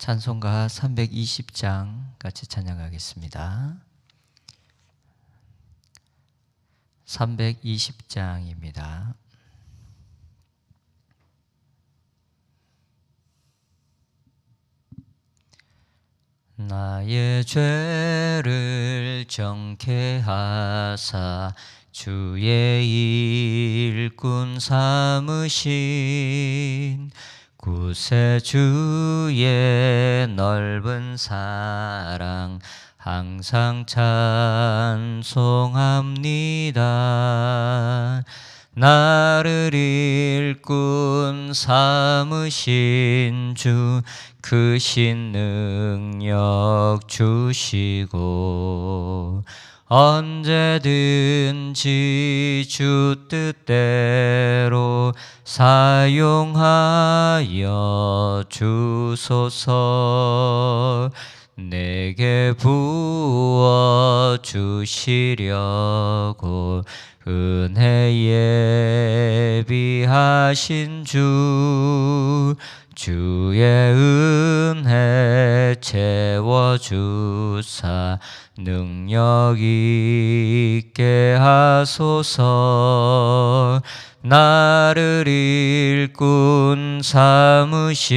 찬송가 320장 같이 찬양하겠습니다. 320장입니다. 나의 죄를 정케 하사 주의 일꾼 삼으신 구세주의 넓은 사랑 항상 찬송합니다. 나를 일꾼 삼으신 주 크신 능력 주시고 언제든지 주 뜻대로 사용하여 주소서 내게 부어 주시려고 은혜 예비하신 주 주의 은혜 채워주사 능력 있게 하소서 나를 일꾼 삼으신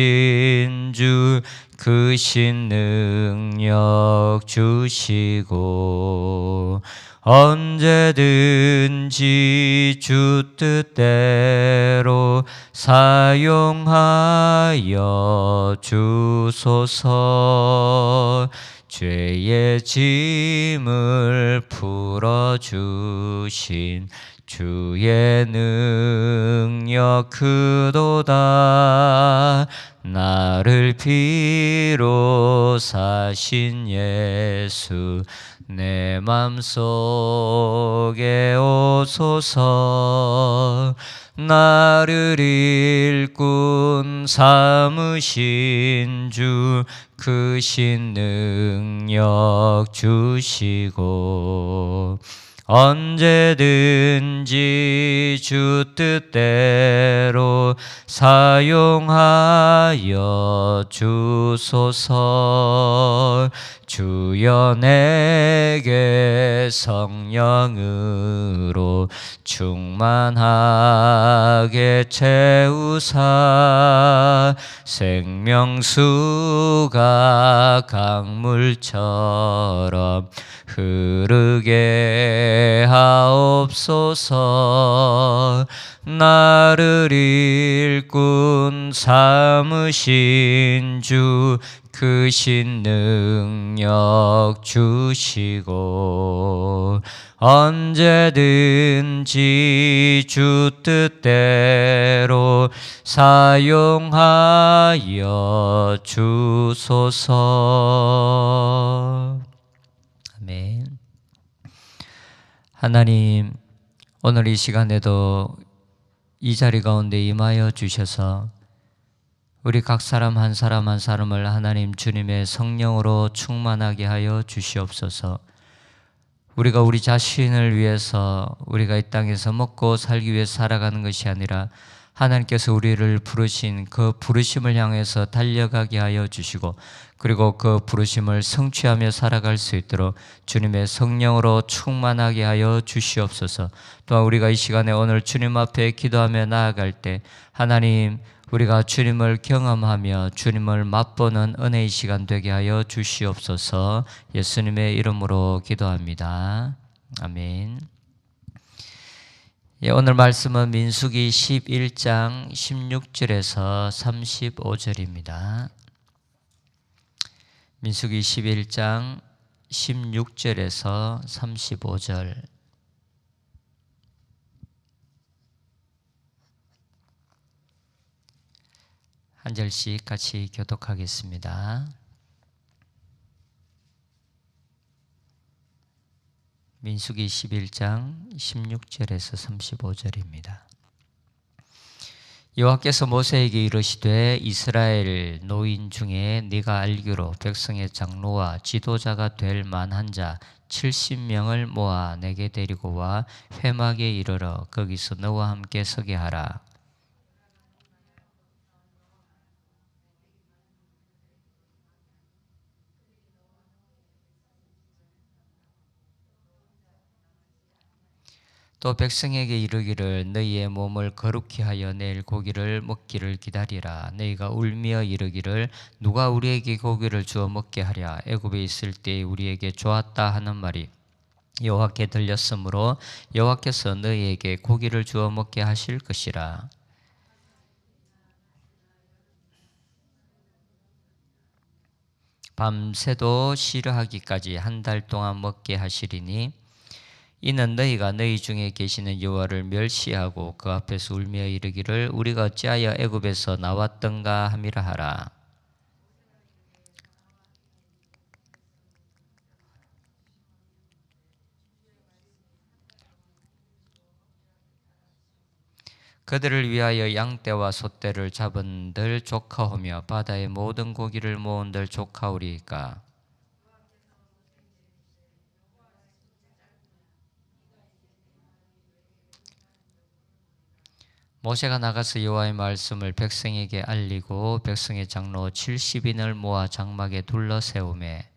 주 크신 능력 주시고 언제든지 주 뜻대로 사용하여 주소서. 죄의 짐을 풀어주신 주의 능력 크도다. 나를 피로 사신 예수 내 맘속에 오소서. 나를 일꾼 삼으신 주 크신 능력 주시고 언제든지 주 뜻대로 사용하여 주소서 주여 내게 성령으로 충만하게 채우사 생명수가 강물처럼 흐르게 하옵소서. 나를 일꾼 삼으신 주 크신 능력 주시고 언제든지 주 뜻대로 사용하여 주소서. 아멘. 하나님 오늘 이 시간에도 이 자리 가운데 임하여 주셔서 우리 각 사람 한 사람 한 사람을 하나님 주님의 성령으로 충만하게 하여 주시옵소서. 우리가 우리 자신을 위해서 우리가 이 땅에서 먹고 살기 위해 살아가는 것이 아니라 하나님께서 우리를 부르신 그 부르심을 향해서 달려가게 하여 주시고 그리고 그 부르심을 성취하며 살아갈 수 있도록 주님의 성령으로 충만하게 하여 주시옵소서. 또한 우리가 이 시간에 오늘 주님 앞에 기도하며 나아갈 때 하나님 우리가 주님을 경험하며 주님을 맛보는 은혜의 시간 되게 하여 주시옵소서 예수님의 이름으로 기도합니다. 아멘. 예, 오늘 말씀은 민수기 11장 16절에서 35절입니다. 민수기 11장 16절에서 35절 한 절씩 같이 교독하겠습니다. 민수기 11장 16절에서 35절입니다. 여호와께서 모세에게 이르시되 이스라엘 노인 중에 네가 알기로 백성의 장로와 지도자가 될 만한 자 70명을 모아 내게 데리고 와 회막에 이르러 거기서 너와 함께 서게 하라. 또 백성에게 이르기를 너희의 몸을 거룩히 하여 내일 고기를 먹기를 기다리라. 너희가 울며 이르기를 누가 우리에게 고기를 주어 먹게 하랴. 애굽에 있을 때 우리에게 좋았다 하는 말이 여호와께 들렸으므로 여호와께서 너희에게 고기를 주어 먹게 하실 것이라. 밤새도 싫어하기까지 한 달 동안 먹게 하시리니 이는 너희가 너희 중에 계시는 여호와를 멸시하고 그 앞에서 울며 이르기를 우리가 어찌하여 애굽에서 나왔던가 함이라 하라. 그들을 위하여 양떼와 소떼를 잡은들 조카오며 바다의 모든 고기를 모은들 조카오리까 모세가 나가서 여호와의 말씀을 백성에게 알리고 백성의 장로 70인을 모아 장막에 둘러 세우매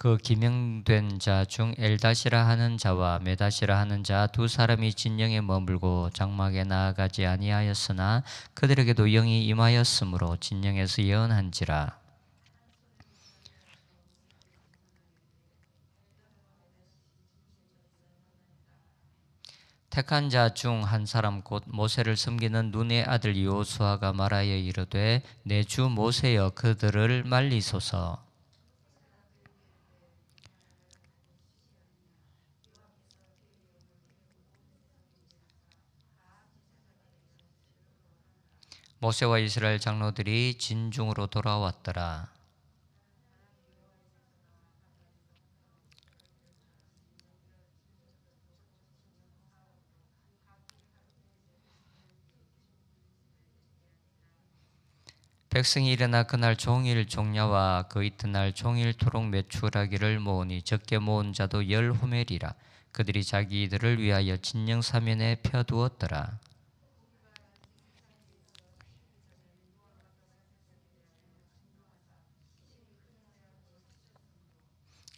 그 기명된 자 중 엘다시라 하는 자와 메다시라 하는 자 두 사람이 진영에 머물고 장막에 나아가지 아니하였으나 그들에게도 영이 임하였으므로 진영에서 예언한지라. 택한 자 중 한 사람 곧 모세를 섬기는 눈의 아들 요수아가 말하여 이르되 내 주 모세여 그들을 말리소서 모세와 이스라엘 장로들이 진중으로 돌아왔더라. 백성이 일어나 그날 종일 종야와 그 이튿날 종일 토록 매출하기를 모으니 적게 모은 자도 열 호멜이라 그들이 자기들을 위하여 진영 사면에 펴두었더라.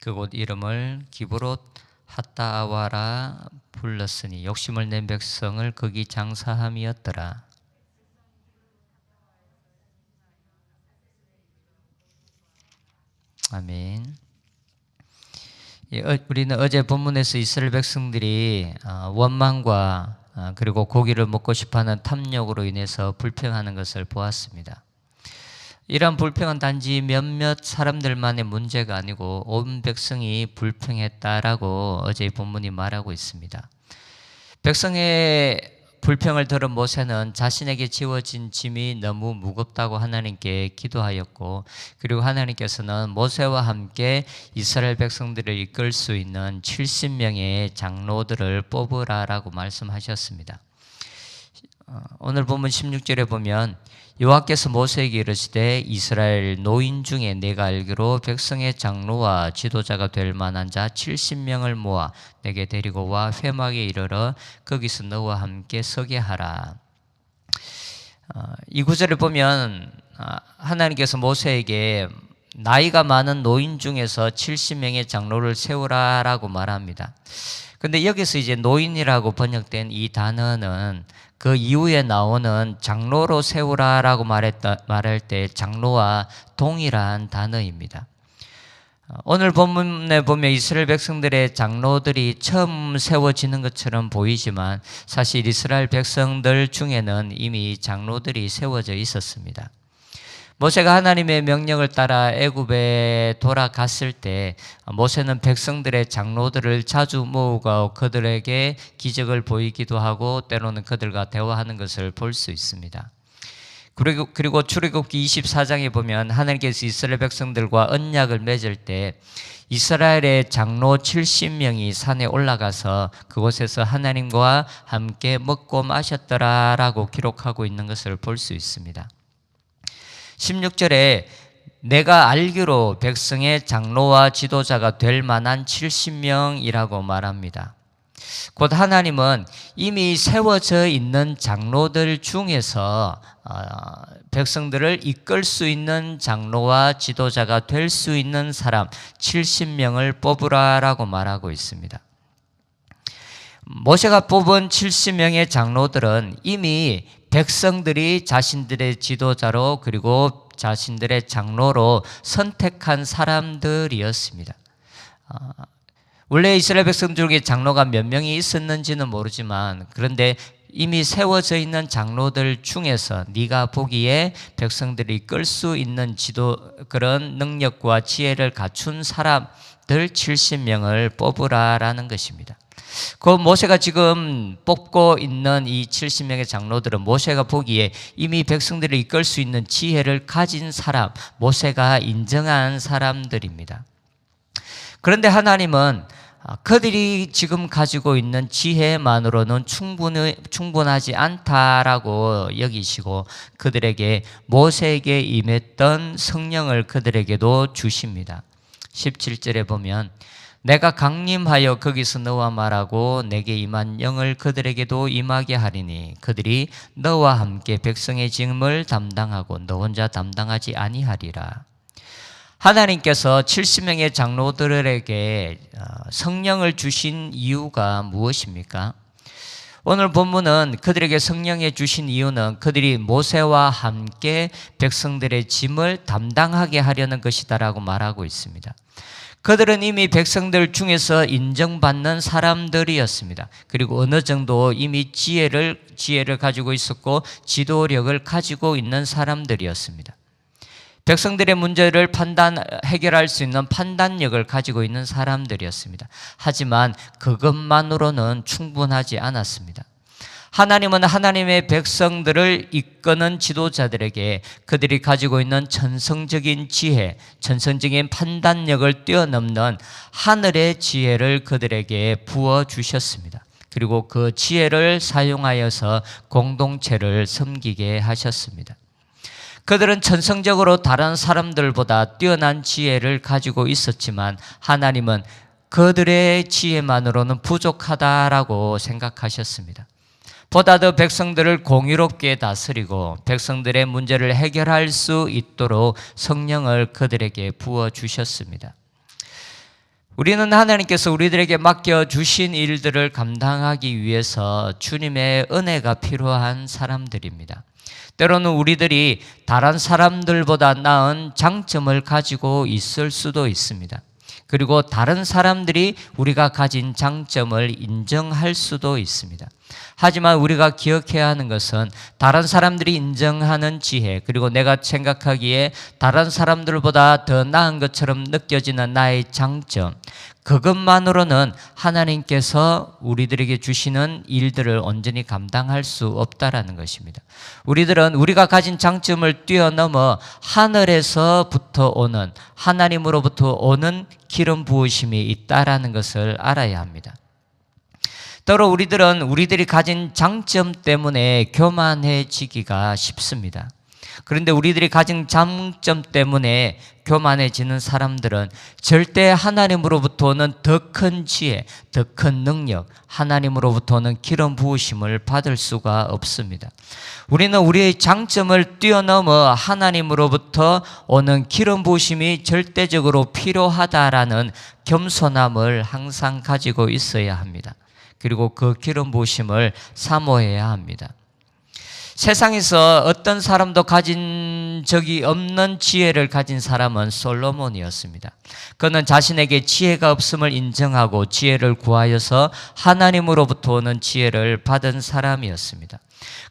그곳 이름을 기브롯 핫다아와라 불렀으니 욕심을 낸 백성을 거기 장사함이었더라. 아멘. 예, 우리는 어제 본문에서 이스라엘 백성들이 어, 원망과 어, 그리고 고기를 먹고 싶어하는 탐욕으로 인해서 불평하는 것을 보았습니다. 이러한 불평은 단지 몇몇 사람들만의 문제가 아니고 온 백성이 불평했다라고 어제 본문이 말하고 있습니다. 백성의 불평을 들은 모세는 자신에게 지워진 짐이 너무 무겁다고 하나님께 기도하였고 그리고 하나님께서는 모세와 함께 이스라엘 백성들을 이끌 수 있는 70명의 장로들을 뽑으라라고 말씀하셨습니다. 어, 오늘 본문 16절에 보면 여호와께서 모세에게 이르시되 이스라엘 노인 중에 내가 알기로 백성의 장로와 지도자가 될 만한 자 70명을 모아 내게 데리고 와 회막에 이르러 거기서 너와 함께 서게 하라. 어, 이 구절을 보면 어, 하나님께서 모세에게 나이가 많은 노인 중에서 70명의 장로를 세우라라고 말합니다. 근데 여기서 이제 노인이라고 번역된 이 단어는 그 이후에 나오는 장로로 세우라라고 말했다, 말할 때 장로와 동일한 단어입니다. 오늘 본문에 보면 이스라엘 백성들의 장로들이 처음 세워지는 것처럼 보이지만 사실 이스라엘 백성들 중에는 이미 장로들이 세워져 있었습니다. 모세가 하나님의 명령을 따라 애굽에 돌아갔을 때 모세는 백성들의 장로들을 자주 모으고 그들에게 기적을 보이기도 하고 때로는 그들과 대화하는 것을 볼 수 있습니다. 그리고 그리고 출애굽기 24장에 보면 하나님께서 이스라엘 백성들과 언약을 맺을 때 이스라엘의 장로 70명이 산에 올라가서 그곳에서 하나님과 함께 먹고 마셨더라라고 기록하고 있는 것을 볼 수 있습니다. 16절에 내가 알기로 백성의 장로와 지도자가 될 만한 70명이라고 말합니다. 곧 하나님은 이미 세워져 있는 장로들 중에서 어, 백성들을 이끌 수 있는 장로와 지도자가 될 수 있는 사람 70명을 뽑으라라고 말하고 있습니다. 모세가 뽑은 70명의 장로들은 이미 백성들이 자신들의 지도자로 그리고 자신들의 장로로 선택한 사람들이었습니다. 아, 원래 이스라엘 백성 중에 장로가 몇 명이 있었는지는 모르지만 그런데 이미 세워져 있는 장로들 중에서 네가 보기에 백성들이 끌 수 있는 지도 그런 능력과 지혜를 갖춘 사람들 70명을 뽑으라라는 것입니다. 그 모세가 지금 뽑고 있는 이 70명의 장로들은 모세가 보기에 이미 백성들을 이끌 수 있는 지혜를 가진 사람, 모세가 인정한 사람들입니다. 그런데 하나님은 그들이 지금 가지고 있는 지혜만으로는 충분히, 충분하지 않다라고 여기시고 그들에게 모세에게 임했던 성령을 그들에게도 주십니다. 17절에 보면 내가 강림하여 거기서 너와 말하고 내게 임한 영을 그들에게도 임하게 하리니 그들이 너와 함께 백성의 짐을 담당하고 너 혼자 담당하지 아니하리라. 하나님께서 70명의 장로들에게 어, 성령을 주신 이유가 무엇입니까? 오늘 본문은 그들에게 성령에 주신 이유는 그들이 모세와 함께 백성들의 짐을 담당하게 하려는 것이다라고 말하고 있습니다. 그들은 이미 백성들 중에서 인정받는 사람들이었습니다. 그리고 어느 정도 이미 지혜를 지혜를 가지고 있었고 지도력을 가지고 있는 사람들이었습니다. 백성들의 문제를 판단 해결할 수 있는 판단력을 가지고 있는 사람들이었습니다. 하지만 그것만으로는 충분하지 않았습니다. 하나님은 하나님의 백성들을 이끄는 지도자들에게 그들이 가지고 있는 천성적인 지혜, 천성적인 판단력을 뛰어넘는 하늘의 지혜를 그들에게 부어 주셨습니다. 그리고 그 지혜를 사용하여서 공동체를 섬기게 하셨습니다. 그들은 천성적으로 다른 사람들보다 뛰어난 지혜를 가지고 있었지만 하나님은 그들의 지혜만으로는 부족하다라고 생각하셨습니다. 보다 더 백성들을 공유롭게 다스리고 백성들의 문제를 해결할 수 있도록 성령을 그들에게 부어 주셨습니다. 우리는 하나님께서 우리들에게 맡겨 주신 일들을 감당하기 위해서 주님의 은혜가 필요한 사람들입니다. 때로는 우리들이 다른 사람들보다 나은 장점을 가지고 있을 수도 있습니다. 그리고 다른 사람들이 우리가 가진 장점을 인정할 수도 있습니다. 하지만 우리가 기억해야 하는 것은 다른 사람들이 인정하는 지혜, 그리고 내가 생각하기에 다른 사람들보다 더 나은 것처럼 느껴지는 나의 장점, 그것만으로는 하나님께서 우리들에게 주시는 일들을 온전히 감당할 수 없다라는 것입니다. 우리들은 우리가 가진 장점을 뛰어넘어 하늘에서부터 오는 하나님으로부터 오는 기름 부으심이 있다라는 것을 알아야 합니다. 때로 우리들은 우리들이 가진 장점 때문에 교만해지기가 쉽습니다. 그런데 우리들이 가진 장점 때문에 교만해지는 사람들은 절대 하나님으로부터 오는 더 큰 지혜, 더 큰 능력, 하나님으로부터 오는 기름 부으심을 받을 수가 없습니다. 우리는 우리의 장점을 뛰어넘어 하나님으로부터 오는 기름 부으심이 절대적으로 필요하다라는 겸손함을 항상 가지고 있어야 합니다. 그리고 그 기름 부으심을 사모해야 합니다. 세상에서 어떤 사람도 가진 적이 없는 지혜를 가진 사람은 솔로몬이었습니다. 그는 자신에게 지혜가 없음을 인정하고 지혜를 구하여서 하나님으로부터 오는 지혜를 받은 사람이었습니다.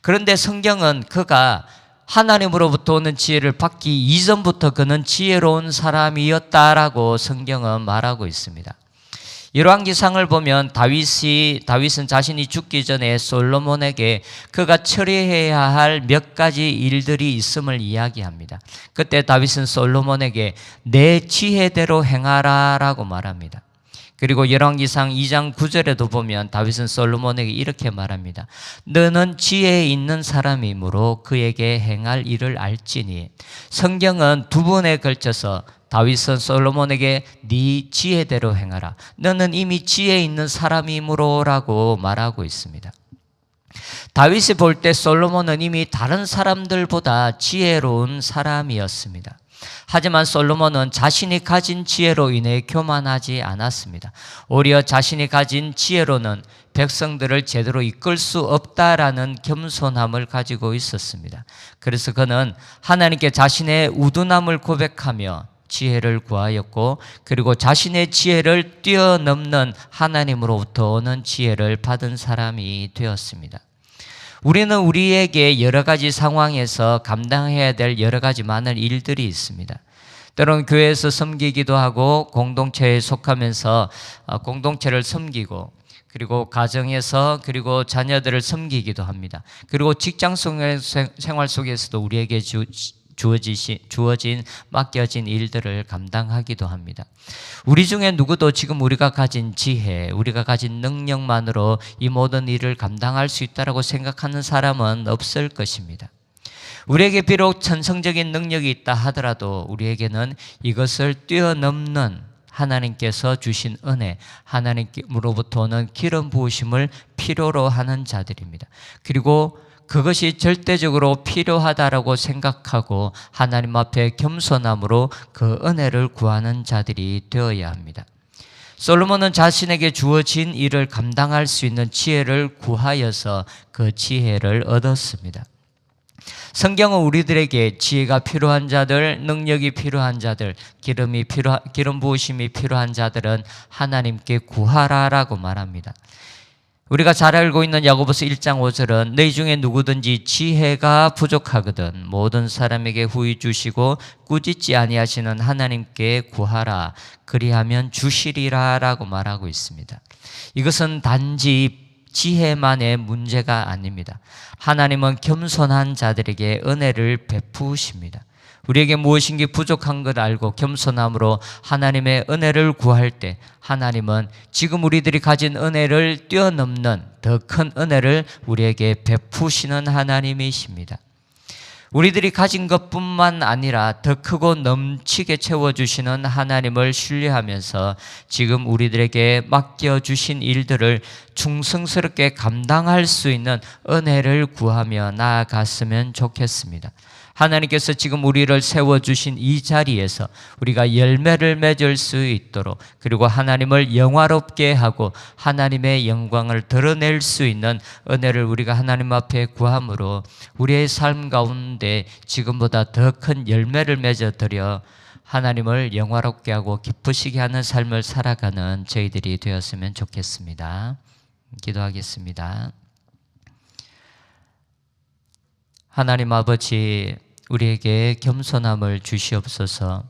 그런데 성경은 그가 하나님으로부터 오는 지혜를 받기 이전부터 그는 지혜로운 사람이었다라고 성경은 말하고 있습니다. 열왕기상을 보면 다윗이 다윗은 자신이 죽기 전에 솔로몬에게 그가 처리해야 할 몇 가지 일들이 있음을 이야기합니다. 그때 다윗은 솔로몬에게 내 지혜대로 행하라라고 말합니다. 그리고 열왕기상 2장 9절에도 보면 다윗은 솔로몬에게 이렇게 말합니다. 너는 지혜 있는 사람이므로 그에게 행할 일을 알지니 성경은 두 번에 걸쳐서 다윗은 솔로몬에게 네 지혜대로 행하라. 너는 이미 지혜 있는 사람이므로라고 말하고 있습니다. 다윗이 볼 때 솔로몬은 이미 다른 사람들보다 지혜로운 사람이었습니다. 하지만 솔로몬은 자신이 가진 지혜로 인해 교만하지 않았습니다. 오히려 자신이 가진 지혜로는 백성들을 제대로 이끌 수 없다라는 겸손함을 가지고 있었습니다. 그래서 그는 하나님께 자신의 우둔함을 고백하며 지혜를 구하였고 그리고 자신의 지혜를 뛰어넘는 하나님으로부터 오는 지혜를 받은 사람이 되었습니다. 우리는 우리에게 여러 가지 상황에서 감당해야 될 여러 가지 많은 일들이 있습니다. 때로는 교회에서 섬기기도 하고 공동체에 속하면서 어, 공동체를 섬기고 그리고 가정에서 그리고 자녀들을 섬기기도 합니다. 그리고 직장 생활 속에서도 우리에게 주, 주어지신, 주어진 맡겨진 일들을 감당하기도 합니다. 우리 중에 누구도 지금 우리가 가진 지혜, 우리가 가진 능력만으로 이 모든 일을 감당할 수 있다라고 생각하는 사람은 없을 것입니다. 우리에게 비록 천성적인 능력이 있다 하더라도 우리에게는 이것을 뛰어넘는 하나님께서 주신 은혜, 하나님으로부터 오는 기름 부으심을 필요로 하는 자들입니다. 그리고 그것이 절대적으로 필요하다라고 생각하고 하나님 앞에 겸손함으로 그 은혜를 구하는 자들이 되어야 합니다. 솔로몬은 자신에게 주어진 일을 감당할 수 있는 지혜를 구하여서 그 지혜를 얻었습니다. 성경은 우리들에게 지혜가 필요한 자들, 능력이 필요한 자들, 기름이 필요 기름 부으심이 필요한 자들은 하나님께 구하라라고 말합니다. 우리가 잘 알고 있는 야고보서 1장 5절은 너희 중에 누구든지 지혜가 부족하거든 모든 사람에게 후히 주시고 꾸짖지 아니하시는 하나님께 구하라 그리하면 주시리라라고 말하고 있습니다. 이것은 단지 지혜만의 문제가 아닙니다. 하나님은 겸손한 자들에게 은혜를 베푸십니다. 우리에게 무엇인지 부족한 것 알고 겸손함으로 하나님의 은혜를 구할 때 하나님은 지금 우리들이 가진 은혜를 뛰어넘는 더 큰 은혜를 우리에게 베푸시는 하나님이십니다. 우리들이 가진 것뿐만 아니라 더 크고 넘치게 채워주시는 하나님을 신뢰하면서 지금 우리들에게 맡겨주신 일들을 충성스럽게 감당할 수 있는 은혜를 구하며 나아갔으면 좋겠습니다. 하나님께서 지금 우리를 세워주신 이 자리에서 우리가 열매를 맺을 수 있도록 그리고 하나님을 영화롭게 하고 하나님의 영광을 드러낼 수 있는 은혜를 우리가 하나님 앞에 구함으로 우리의 삶 가운데 지금보다 더 큰 열매를 맺어드려 하나님을 영화롭게 하고 기쁘시게 하는 삶을 살아가는 저희들이 되었으면 좋겠습니다. 기도하겠습니다. 하나님 아버지, 우리에게 겸손함을 주시옵소서.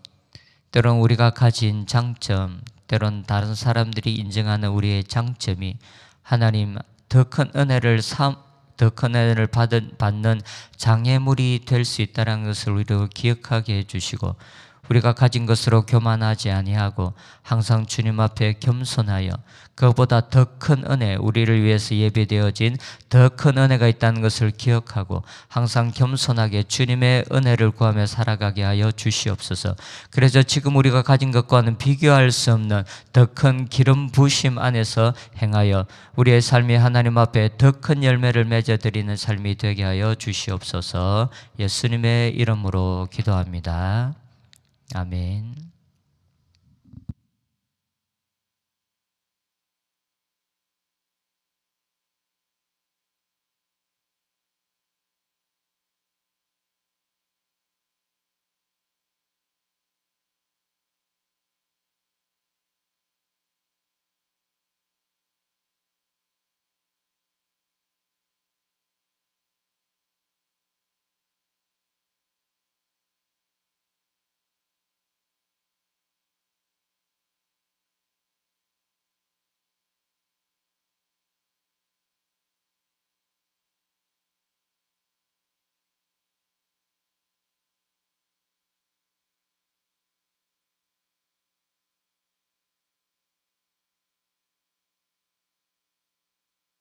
때론 우리가 가진 장점, 때론 다른 사람들이 인정하는 우리의 장점이 하나님 더 큰 은혜를 삼, 더큰 은혜를 받은, 받는 장애물이 될 수 있다는 것을 우리로 기억하게 해주시고 우리가 가진 것으로 교만하지 아니하고 항상 주님 앞에 겸손하여 그보다 더 큰 은혜 우리를 위해서 예배되어진 더 큰 은혜가 있다는 것을 기억하고 항상 겸손하게 주님의 은혜를 구하며 살아가게 하여 주시옵소서. 그래서 지금 우리가 가진 것과는 비교할 수 없는 더 큰 기름 부심 안에서 행하여 우리의 삶이 하나님 앞에 더 큰 열매를 맺어 드리는 삶이 되게 하여 주시옵소서. 예수님의 이름으로 기도합니다. 아멘.